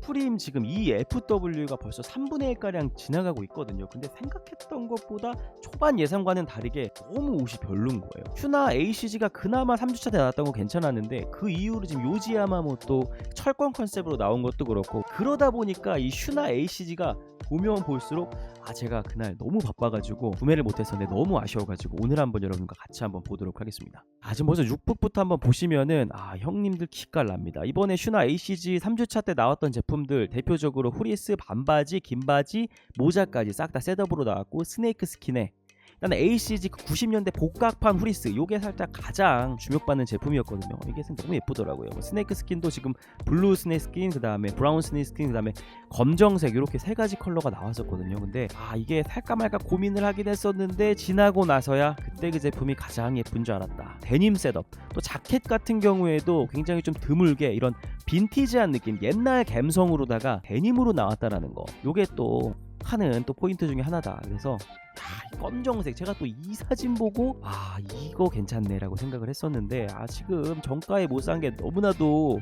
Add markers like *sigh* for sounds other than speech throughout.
슈프림 지금 이 FW가 벌써 3분의 1가량 지나가고 있거든요. 근데 생각했던 것보다 초반 예상과는 다르게 너무 옷이 별론 거예요. 슈나 ACG가 그나마 3주차 때 나왔던 거 괜찮았는데 그 이후로 지금 요지야마모또 철권 컨셉으로 나온 것도 그렇고 그러다 보니까 이 슈나 ACG가 보면 볼수록 아 제가 그날 너무 바빠가지고 구매를 못했었는데 너무 아쉬워가지고 오늘 한번 여러분과 같이 한번 보도록 하겠습니다. 아 지금 벌써 6북부터 한번 보시면은 아 형님들 기깔 납니다. 이번에 슈나 ACG 3주차 때 나왔던 제품 들 대표적으로 후리스 반바지, 긴바지, 모자까지 싹 다 셋업으로 나왔고 스네이크 스킨에 일단 ACG 90년대 복각판 후리스 요게 살짝 가장 주목받는 제품이었거든요. 이게 너무 예쁘더라고요. 뭐 스네이크 스킨도 지금 블루 스네이크 스킨, 그 다음에 브라운 스네이크 스킨, 그 다음에 검정색 이렇게 세 가지 컬러가 나왔었거든요. 근데 아 이게 살까 말까 고민을 하긴 했었는데 지나고 나서야 그때 그 제품이 가장 예쁜 줄 알았다. 데님 셋업 또 자켓 같은 경우에도 굉장히 좀 드물게 이런 빈티지한 느낌 옛날 감성으로다가 데님으로 나왔다라는 거. 요게 또 하는 또 포인트 중에 하나다. 그래서 야, 이 검정색 제가 또 이 사진 보고 아 이거 괜찮네라고 생각을 했었는데 아 지금 정가에 못 산 게 너무나도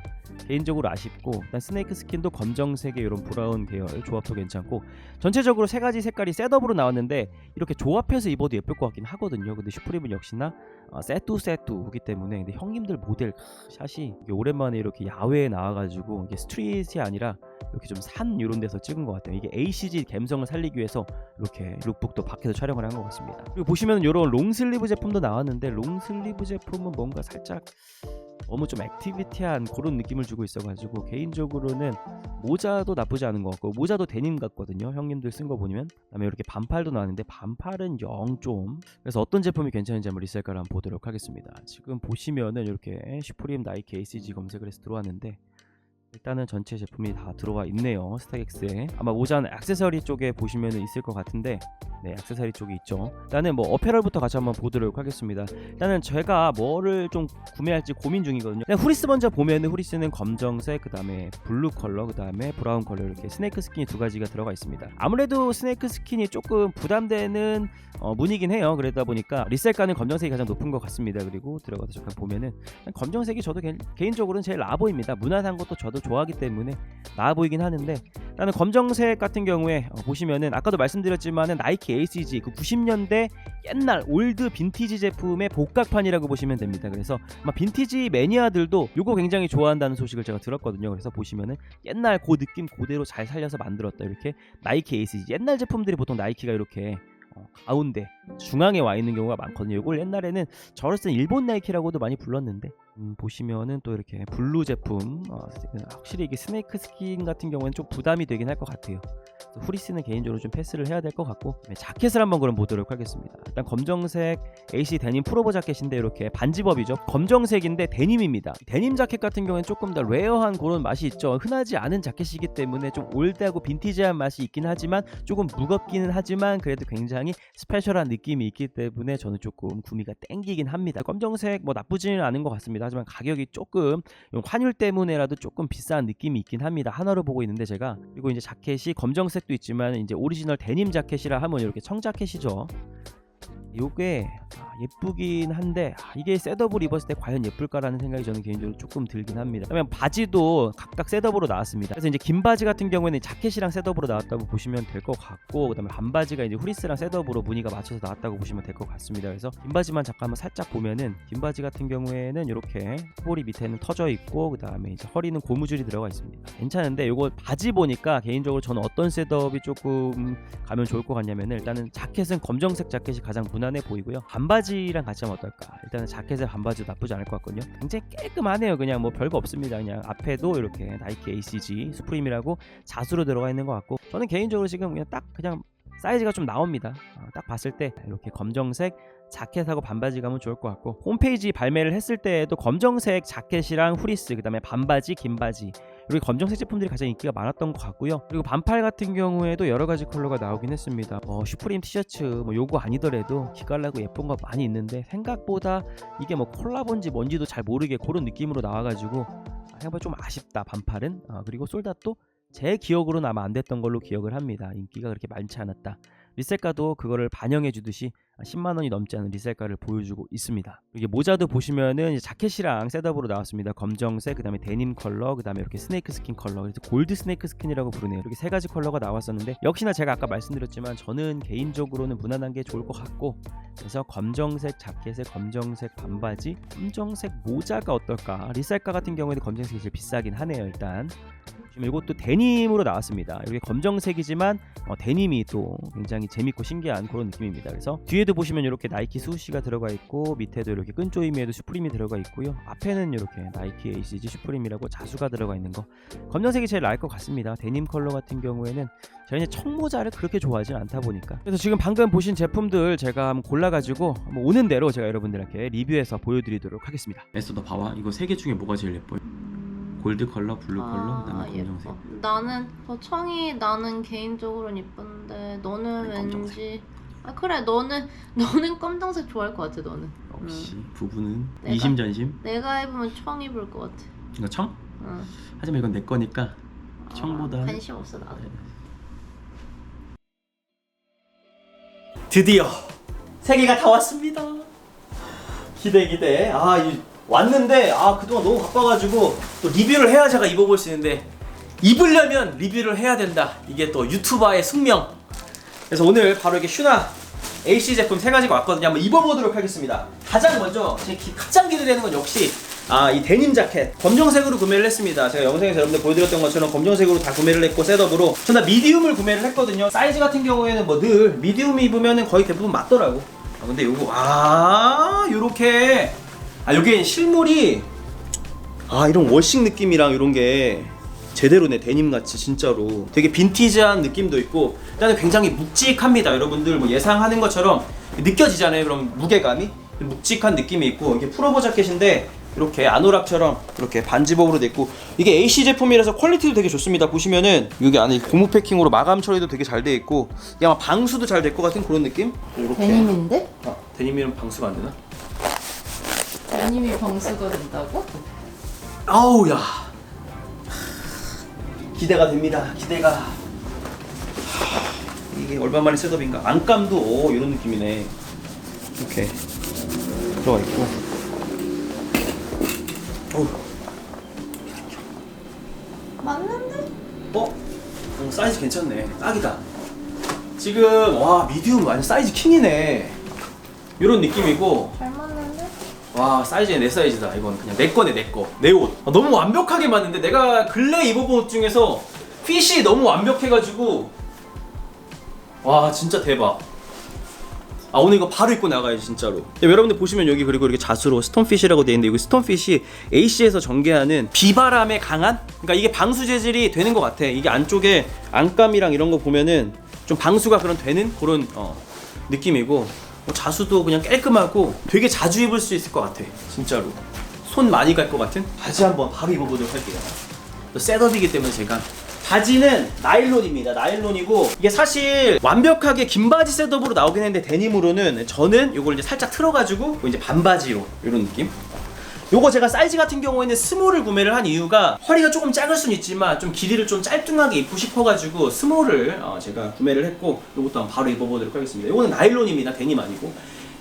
개인적으로 아쉽고 일단 스네이크 스킨도 검정색의 이런 브라운 계열 조합도 괜찮고 전체적으로 세 가지 색깔이 셋업으로 나왔는데 이렇게 조합해서 입어도 예쁠 것 같긴 하거든요. 근데 슈프림은 역시나 어, 세뚜 세뚜기 때문에 근데 형님들 모델 샷이 오랜만에 이렇게 야외에 나와가지고 이게 스트릿이 아니라 이렇게 좀 산 이런 데서 찍은 것 같아요. 이게 ACG 감성을 살리기 위해서 이렇게 룩북도 밖에서 촬영을 한 것 같습니다. 그리고 보시면 이런 롱슬리브 제품도 나왔는데 롱슬리브 제품은 뭔가 살짝 너무 좀 액티비티한 그런 느낌을 주고 있어가지고 개인적으로는 모자도 나쁘지 않은 것 같고 모자도 데님 같거든요. 형님들 쓴 거 보면. 그다음에 이렇게 반팔도 나왔는데 반팔은 영 좀. 그래서 어떤 제품이 괜찮은지 한번 리셀카를 한번 보도록 하겠습니다. 지금 보시면은 이렇게 슈프림 나이키 ACG 검색을 해서 들어왔는데 일단은 전체 제품이 다 들어와 있네요 스타렉스에. 아마 모자는 액세서리 쪽에 보시면 있을 것 같은데 네 액세서리 쪽에 있죠. 일단은 뭐 어페럴부터 같이 한번 보도록 하겠습니다. 일단은 제가 뭐를 좀 구매할지 고민 중이거든요. 후리스 먼저 보면은 후리스는 검정색 그 다음에 블루 컬러 그 다음에 브라운 컬러 이렇게 스네이크 스킨이 두 가지가 들어가 있습니다. 아무래도 스네이크 스킨이 조금 부담되는 어, 무늬긴 해요. 그러다 보니까 리셀가는 검정색이 가장 높은 것 같습니다. 그리고 들어가서 잠깐 보면은 검정색이 저도 개, 개인적으로는 제일 나아 보입니다. 무난한 것도 저도 좋아하기 때문에 나아 보이긴 하는데 나는 검정색 같은 경우에 어, 보시면은 아까도 말씀드렸지만은 나이키 ACG 그 90년대 옛날 올드 빈티지 제품의 복각판이라고 보시면 됩니다. 그래서 아마 빈티지 매니아들도 이거 굉장히 좋아한다는 소식을 제가 들었거든요. 그래서 보시면은 옛날 그 느낌 그대로 잘 살려서 만들었다 이렇게 나이키 ACG 옛날 제품들이 보통 나이키가 이렇게 어, 가운데 중앙에 와 있는 경우가 많거든요. 이걸 옛날에는 쓴 일본 나이키라고도 많이 불렀는데 음, 보시면은 또 이렇게 블루 제품 어, 확실히 이게 스네이크 스킨 같은 경우는 좀 부담이 되긴 할 것 같아요. 후리스는 개인적으로 좀 패스를 해야 될 것 같고 네, 자켓을 한번 그럼 보도록 하겠습니다. 일단 검정색 AC 데님 프로보 자켓인데 이렇게 반지법이죠. 검정색인데 데님입니다. 데님 자켓 같은 경우는 조금 더 레어한 그런 맛이 있죠. 흔하지 않은 자켓이기 때문에 좀 올드하고 빈티지한 맛이 있긴 하지만 조금 무겁기는 하지만 그래도 굉장히 스페셜한 느낌이 있기 때문에 저는 조금 구미가 땡기긴 합니다. 검정색 뭐 나쁘지는 않은 것 같습니다. 하지만 가격이 조금 환율 때문에라도 조금 비싼 느낌이 있긴 합니다. 하나로 보고 있는데 제가 그리고 이제 자켓이 검정색 도 있지만 이제 오리지널 데님 자켓이라 하면 이렇게 청자켓이죠. 요게 아, 예쁘긴 한데 아, 이게 셋업을 입었을 때 과연 예쁠까라는 생각이 저는 개인적으로 조금 들긴 합니다. 그러면 바지도 각각 셋업으로 나왔습니다. 그래서 이제 긴 바지 같은 경우에는 자켓이랑 셋업으로 나왔다고 보시면 될 것 같고 그다음에 반바지가 이제 후리스랑 셋업으로 무늬가 맞춰서 나왔다고 보시면 될 것 같습니다. 그래서 긴 바지만 잠깐 한번 살짝 보면은 긴 바지 같은 경우에는 이렇게 허리 밑에는 터져 있고 그다음에 이제 허리는 고무줄이 들어가 있습니다. 괜찮은데 이거 바지 보니까 개인적으로 저는 어떤 셋업이 조금 가면 좋을 것 같냐면은 일단은 자켓은 검정색 자켓이 가장 무난해 보이고요. 반바지 랑 같이 하면 어떨까? 일단은 자켓에 반바지도 나쁘지 않을 것 같거든요. 굉장히 깔끔하네요. 그냥 뭐 별거 없습니다. 그냥 앞에도 이렇게 나이키 ACG 수프림이라고 자수로 들어가 있는 것 같고 저는 개인적으로 지금 그냥 딱 그냥 사이즈가 좀 나옵니다. 어, 딱 봤을 때 이렇게 검정색 자켓하고 반바지 가면 좋을 것 같고 홈페이지 발매를 했을 때에도 검정색 자켓이랑 후리스 그다음에 반바지 긴 바지 그리고 검정색 제품들이 가장 인기가 많았던 것 같고요. 그리고 반팔 같은 경우에도 여러 가지 컬러가 나오긴 했습니다. 뭐 슈프림 티셔츠 뭐 요거 아니더라도 기깔나고 예쁜 거 많이 있는데 생각보다 이게 뭐 콜라본지 뭔지도 잘 모르게 그런 느낌으로 나와가지고 생각보다 좀 아쉽다 반팔은. 아, 그리고 솔닷도 제 기억으로는 아마 안 됐던 걸로 기억을 합니다. 인기가 그렇게 많지 않았다. 리셀가도 그거를 반영해 주듯이 10만 원이 넘지 않은 리셀가를 보여주고 있습니다. 이게 모자도 보시면은 자켓이랑 셋업으로 나왔습니다. 검정색, 그다음에 데님 컬러, 그다음에 이렇게 스네이크 스킨 컬러, 그래서 골드 스네이크 스킨이라고 부르네요. 이렇게 세 가지 컬러가 나왔었는데 역시나 제가 아까 말씀드렸지만 저는 개인적으로는 무난한 게 좋을 것 같고 그래서 검정색 자켓에 검정색 반바지, 검정색 모자가 어떨까? 리셀가 같은 경우에는 검정색이 제일 비싸긴 하네요. 일단 이것도 데님으로 나왔습니다. 이게 검정색이지만 어, 데님이 또 굉장히 재밌고 신기한 그런 느낌입니다. 그래서 뒤에도 보시면 이렇게 나이키 수시가 들어가 있고 밑에도 이렇게 끈조임에도 슈프림이 들어가 있고요. 앞에는 이렇게 나이키 ACG 슈프림이라고 자수가 들어가 있는 거. 검정색이 제일 나을 것 같습니다. 데님 컬러 같은 경우에는 이제 청모자를 그렇게 좋아하진 않다 보니까 그래서 지금 방금 보신 제품들 제가 한번 골라가지고 한번 오는 대로 제가 여러분들께 리뷰해서 보여드리도록 하겠습니다. 에스너 봐봐 이거 세 개 중에 뭐가 제일 예뻐요? 골드 컬러, 블루 컬러, 그다음에 검정색. 아, 예뻐. 나는 어, 청이 나는 개인적으로는 이쁜데 너는 난 검정색. 왠지 아 그래 너는 *laughs* 너는 검정색 좋아할 것 같아 너는 역시 부부는 내가? 이심전심. 내가 입으면 청 입을 것 같아 이거 청? 응. 하지만 이건 내 거니까 아, 관심 없어 나도 드디어 세 개가 다 왔습니다. 기대 기대. 아 이, 왔는데 아 그동안 너무 바빠가지고 또 리뷰를 해야 제가 입어볼 수 있는데 입으려면 리뷰를 해야 된다. 이게 또 유튜버의 숙명. 그래서 오늘 바로 이렇게 슈나 AC 제품 세 가지가 왔거든요. 한번 입어보도록 하겠습니다. 가장 먼저 제 기- 가장 기대되는 건 역시 아 이 데님 자켓 검정색으로 구매를 했습니다. 제가 영상에서 여러분들 보여드렸던 것처럼 검정색으로 다 구매를 했고 셋업으로 저는 미디움을 구매를 했거든요. 사이즈 같은 경우에는 뭐 늘 미디움 입으면은 거의 대부분 맞더라고. 아 근데 요거 아 요렇게 아 요게 실물이 아 이런 워싱 느낌이랑 이런 게 제대로네 데님 같이 진짜로 되게 빈티지한 느낌도 있고 일단은 굉장히 묵직합니다. 여러분들 뭐 예상하는 것처럼 느껴지잖아요. 그럼 무게감이? 묵직한 느낌이 있고 이게 풀오버 자켓인데 이렇게 아노락처럼 이렇게 반지복으로 돼 있고 이게 AC 제품이라서 퀄리티도 되게 좋습니다. 보시면은 여기 안에 고무 패킹으로 마감 처리도 되게 잘 돼 있고 이게 아마 방수도 잘 될 것 같은 그런 느낌? 이렇게. 데님인데? 아, 데님이면 방수가 안 되나? 데님이 방수가 된다고? 아우 야. 기대가 됩니다. 기대가. 이게 얼마만에 셋업인가? 안감도 오 이런 느낌이네. 이렇게 들어가 있고. 어우 맞는데? 어? 어, 사이즈 괜찮네. 딱이다. 지금 와 미디움 완전 사이즈 킹이네. 이런 느낌이고? 와 사이즈는 내 사이즈다. 이건 그냥 내 거네 내거내 옷. 아, 너무 완벽하게 맞는데 내가 근래 입어본 옷 중에서 핏이 너무 완벽해가지고 와 진짜 대박. 아 오늘 이거 바로 입고 나가야지 진짜로. 네, 여러분들 보시면 여기 그리고 이렇게 자수로 스톤핏이라고 되어 있는데 여기 스톤핏이 AC에서 전개하는 비바람에 강한? 그러니까 이게 방수 재질이 되는 것 같아. 이게 안쪽에 안감이랑 이런 거 보면은 좀 방수가 그런 되는 그런 어, 느낌이고. 뭐 자수도 그냥 깔끔하고 되게 자주 입을 수 있을 것 같아 진짜로. 손 많이 갈 것 같은? 바지 한번 바로 입어보도록 할게요. 또 셋업이기 때문에 제가. 바지는 나일론입니다. 나일론이고 이게 사실 완벽하게 긴 바지 셋업으로 나오긴 했는데 데님으로는 저는 이걸 이제 살짝 틀어가지고 이제 반바지로 이런 느낌 요거 제가 사이즈 같은 경우에는 스몰을 구매를 한 이유가 허리가 조금 작을 순 있지만 좀 길이를 좀 짧뚱하게 입고 싶어가지고 스몰을 어, 제가 구매를 했고 요것도 한번 바로 입어보도록 하겠습니다 요거는 나일론입니다 데님 아니고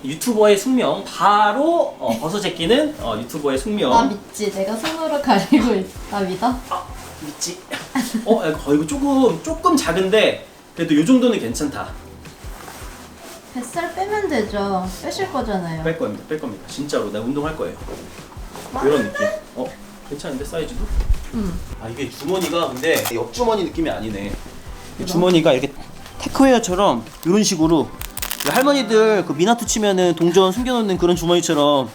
유튜버의 숙명 바로 어, 벗어 제끼는 어, 유튜버의 숙명 나 믿지 내가 손으로 가리고 있... 나 믿어? 믿지? 어, 야, 거 이거 조금 조금 작은데 그래도 요 정도는 괜찮다. 뱃살 빼면 되죠 빼실 거잖아요 뺄 겁니다, 뺄 겁니다. 진짜로 나 운동할 거예요. 이런 느낌. 어, 괜찮은데 사이즈도? 응아 이게 주머니가 근데 옆 주머니 느낌이 아니네. 이 주머니가 이렇게 테크웨어처럼 이런 식으로 그 할머니들 그 미나투 치면은 동전 숨겨놓는 그런 주머니처럼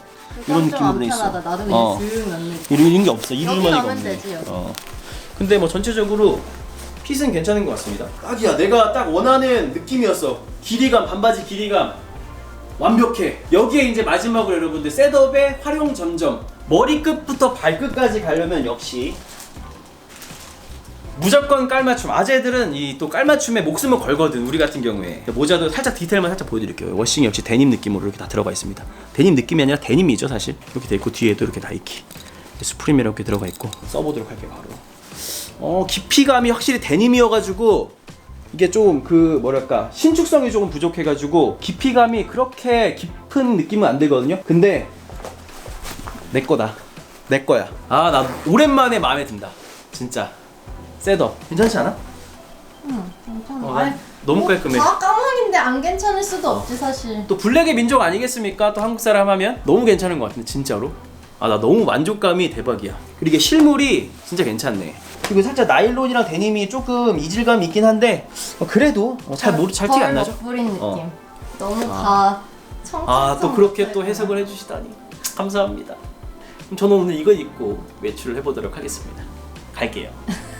이런 느낌으로 돼 있어. 나도 그냥 어. 쓱 넣는 이런, 이런 게 없어. 이 여기 주머니가 넣으면 없네. 되지, 여기. 어. 근데 뭐 전체적으로 핏은 괜찮은 것 같습니다. 딱이야. 내가 딱 원하는 느낌이었어. 길이감, 반바지 길이감. 완벽해. 여기에 이제 마지막으로 여러분들 셋업의 활용 점점. 머리끝부터 발끝까지 가려면 역시 무조건 깔맞춤. 아재들은 이 또 깔맞춤에 목숨을 걸거든. 우리 같은 경우에 모자도 살짝 디테일만 살짝 보여드릴게요. 워싱이 역시 데님 느낌으로 이렇게 다 들어가 있습니다. 데님 느낌이 아니라 데님이죠 사실. 이렇게 돼 있고 뒤에도 이렇게 나이키, 스프림 이렇게 들어가 있고 써보도록 할게요 바로. 어 깊이감이 확실히 데님이어가지고 이게 좀 그 뭐랄까 신축성이 조금 부족해가지고 깊이감이 그렇게 깊은 느낌은 안 들거든요. 근데 내 거다. 내 거야. 아 나 오랜만에 마음에 든다. 진짜 셋업 괜찮지 않아? 응, 괜찮아. 어, 아니, 너무 뭐 깔끔해. 다 까만인데 안 괜찮을 수도 없지 사실. 또 블랙의 민족 아니겠습니까? 또 한국 사람 하면 너무 괜찮은 것 같은데 진짜로. 아 나 너무 만족감이 대박이야. 그리고 이게 실물이 진짜 괜찮네. 그리고 살짝 나일론이랑 데님이 조금 이질감이 있긴 한데 어, 그래도 어, 잘 모르 잘 티가 안 나죠? 뿌린 느낌. 어. 너무 아. 다 청. 아 또 그렇게 또 해석을 해주시다니 감사합니다. 그럼 저는 오늘 이걸 입고 외출을 해보도록 하겠습니다. 갈게요. *laughs*